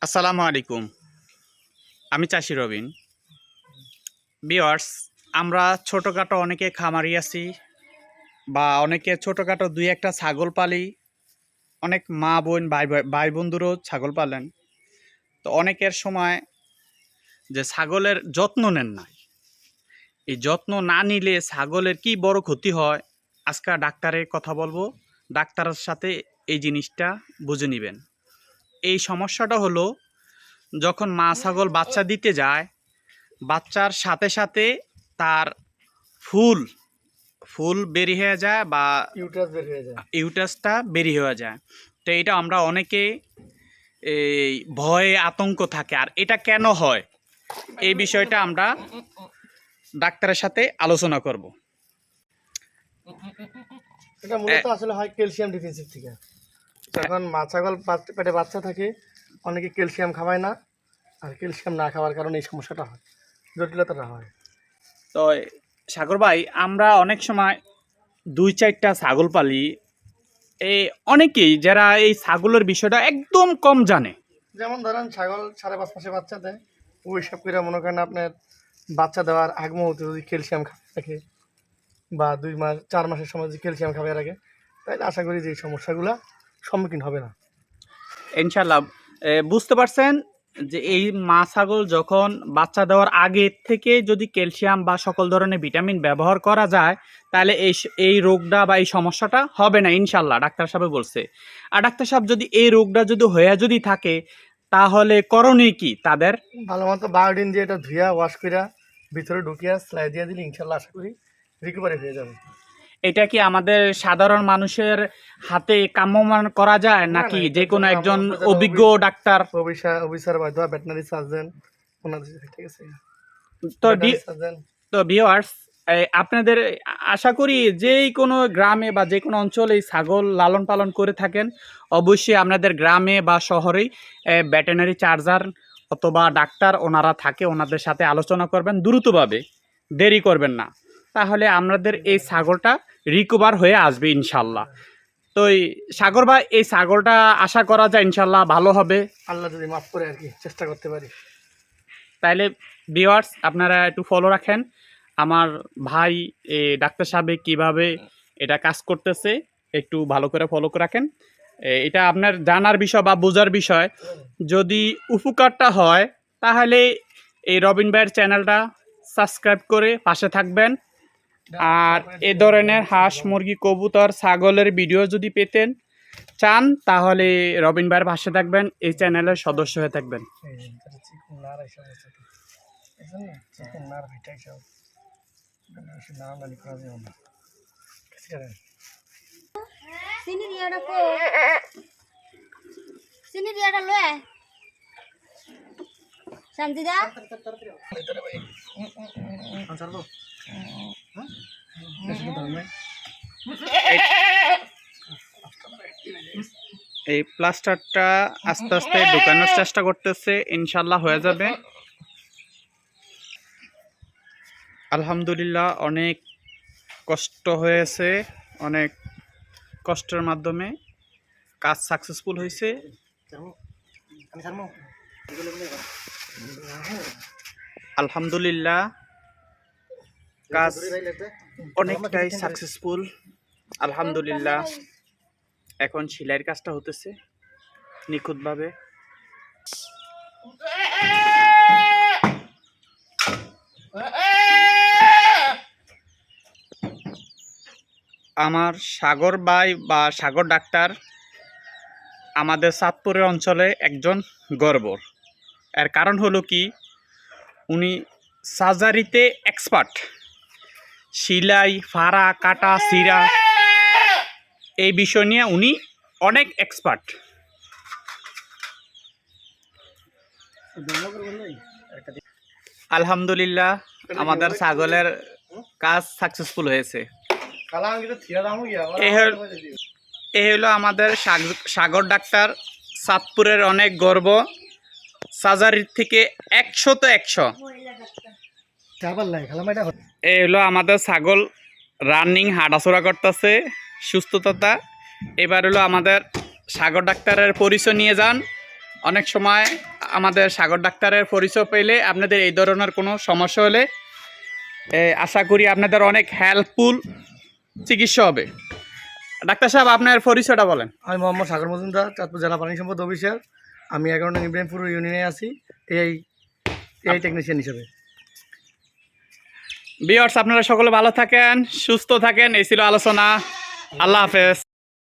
আসসালামু আলাইকুম। আমি চাষি রবিন। বিয়ার্স আমরা ছোটোখাটো অনেকে খামারি আছি বা অনেকে ছোটোখাটো দুই একটা ছাগল পালি। অনেক মা বোন, ভাই- ভাই বন্ধুরও ছাগল পালেন। তো অনেকের সময় যে ছাগলের যত্ন নেন না এই যত্ন না নিলে ছাগলের কি বড় ক্ষতি হয়? আজকে ডাক্তারের কথা বলব। ডাক্তারের সাথে এই জিনিসটা বুঝে নেবেন। এই সমস্যাটা হলো যখন মা ছাগল বাচ্চা দিতে যায় বাচ্চার সাথে সাথে তার ফুল ফুল বেরি হয়ে যায় বা ইউটাস বের হয়ে যায়। ইউটাসটা বেরি হয়ে যায়। তো এটা আমরা অনেকে এই ভয়ে আতঙ্ক থাকে। আর এটা কেন হয়? এই বিষয়টা আমরা ডাক্তারের সাথে আলোচনা করব। এটা মূলত আসলে হয় ক্যালসিয়াম ডিফিসিট থেকে। যখন মা ছাগল পেটে বাচ্চা থাকে অনেকে ক্যালসিয়াম খাওয়ায় না আর ক্যালসিয়াম না খাওয়ার কারণে এই সমস্যাটা হয় জটিলতাটা হয়। তো সাগর ভাই আমরা অনেক সময় দুই চারটা ছাগল পালি এই অনেকেই যারা এই ছাগলের বিষয়টা একদম কম জানে। যেমন ধরেন ছাগল সাড়ে পাঁচ মাসে বাচ্চা দেয় ওই সব করে মনে করেন আপনার বাচ্চা দেওয়ার আগ মুহূর্তে যদি ক্যালসিয়াম খাবে রাখে বা দুই মাস চার মাসের সময় যদি ক্যালসিয়াম খাবে রাখে তাহলে আশা করি যে এই সমস্যাগুলো সম্মুখীন হবে না। ইনশাল্লাহ বুঝতে পারছেন যে এই মা ছাগল যখন বাচ্চা দেওয়ার আগে থেকে যদি ক্যালসিয়াম বা সকল ধরনের ভিটামিন ব্যবহার করা যায় তাহলে এই এই রোগটা বা এই সমস্যাটা হবে না ইনশাল্লাহ ডাক্তার সাহেব বলছে। আর ডাক্তার সাহেব যদি এই রোগটা যদি হয়ে যদি থাকে তাহলে করণীয় কি তাদের? ভালো মতো বায়োডিন দিয়ে এটা ধুইয়া ওয়াশ করিয়া ভিতরে ঢুকিয়া সেলাই দিয়ে দিলে ইনশাল্লাহ আশা করি রিকভারি হয়ে যাবে। এটা কি আমাদের সাধারণ মানুষের হাতে কাম্যমান করা যায় নাকি? যে কোনো একজন অভিজ্ঞ ডাক্তার। অফিসার বা ভেটেনারি সার্জন ওনাদের ঠিক আছে? তো তো ভিওয়ার্স আপনাদের আশা করি যেই কোনো গ্রামে বা যে কোনো অঞ্চলে ছাগল লালন পালন করে থাকেন অবশ্যই আপনাদের গ্রামে বা শহরেই ব্যাটেনারি চার্জার অথবা ডাক্তার ওনারা থাকে ওনাদের সাথে আলোচনা করবেন দ্রুতভাবে। দেরি করবেন না। তাহলে আমাদের এই ছাগলটা রিকভার হয়ে আসবে ইনশাল্লাহ। তো এই সাগর ভাই এই ছাগলটা আশা করা যায় ইনশাল্লাহ ভালো হবে? আল্লাহ যদি মাফ করে আর কি চেষ্টা করতে পারি। তাইলে ভিওয়ার্স আপনারা একটু ফলো রাখেন। আমার ভাই এ, ডাক্তার সাহেব কীভাবে এটা কাজ করতেছে একটু ভালো করে ফলো করে রাখেন। এটা আপনার জানার বিষয় বা বোঝার বিষয়। যদি উপকারটা হয়, তাহলে এই রবিন ভাইয়ের চ্যানেলটা সাবস্ক্রাইব করে পাশে থাকবেন। আর এ ধরনের হাঁস, মুরগি, কবুতর, ছাগলের ভিডিও যদি পেতেন, চান, তাহলে রবিন ভাইয়ের পাশে থাকবেন, এই চ্যানেলের সদস্য হয়ে থাকবেন। এই প্লাস্টারটা আস্তে আস্তে ঢুকানোর চেষ্টা করতেছে ইনশাল্লাহ হয়ে যাবে। আলহামদুলিল্লাহ অনেক কষ্ট হয়েছে, অনেক কষ্টের মাধ্যমে কাজ সাকসেসফুল হয়েছে? আলহামদুলিল্লাহ, কাজ? অনেকটাই সাকসেসফুল আলহামদুলিল্লাহ, এখন সেলাইয়ের কাজটা হতেছে নিখুঁতভাবে আমার সাগর ভাই বা সাগর ডাক্তার আমাদের চাঁদপুরের অঞ্চলে একজন গর্বর। এর কারণ হলো কি, উনি সার্জারিতে এক্সপার্ট সিলাই, ফাড়া, কাটা, সিরা, এই বিষয় নিয়ে উনি অনেক এক্সপার্ট। আলহামদুলিল্লাহ, আমাদের ছাগলের কাজ সাকসেসফুল হয়েছে। এ হলো আমাদের সাগ- সাগর ডাক্তার চাঁদপুরের অনেক গর্ব। সার্জারির থেকে একশো তো একশো। এ হলো আমাদের ছাগল রানিং হাঁটাচড়া করতেছে সুস্থতা এবার হলো আমাদের সাগর ডাক্তারের পরিচয় নিয়ে যান। অনেক সময় আমাদের সাগর ডাক্তারের পরিচয় পেলে আপনাদের এই ধরনের কোনো সমস্যা হলে আশা করি আপনাদের অনেক হেল্পফুল চিকিৎসা হবে। ডাক্তার সাহেব আপনার পরিচয়টা বলেন। আমি মোহাম্মদ সাগর মজুমদার চাঁদপুর জেলা পানি সম্পদ অফিসার আমি এগারো নং ইব্রাহিমপুর ইউনিয়নে আছি। এই এআই টেকনিশিয়ান হিসেবে। বিয়ার্স আপনারা সকলে ভালো থাকেন সুস্থ থাকেন এই ছিল আলোচনা। আল্লাহ হাফেজ।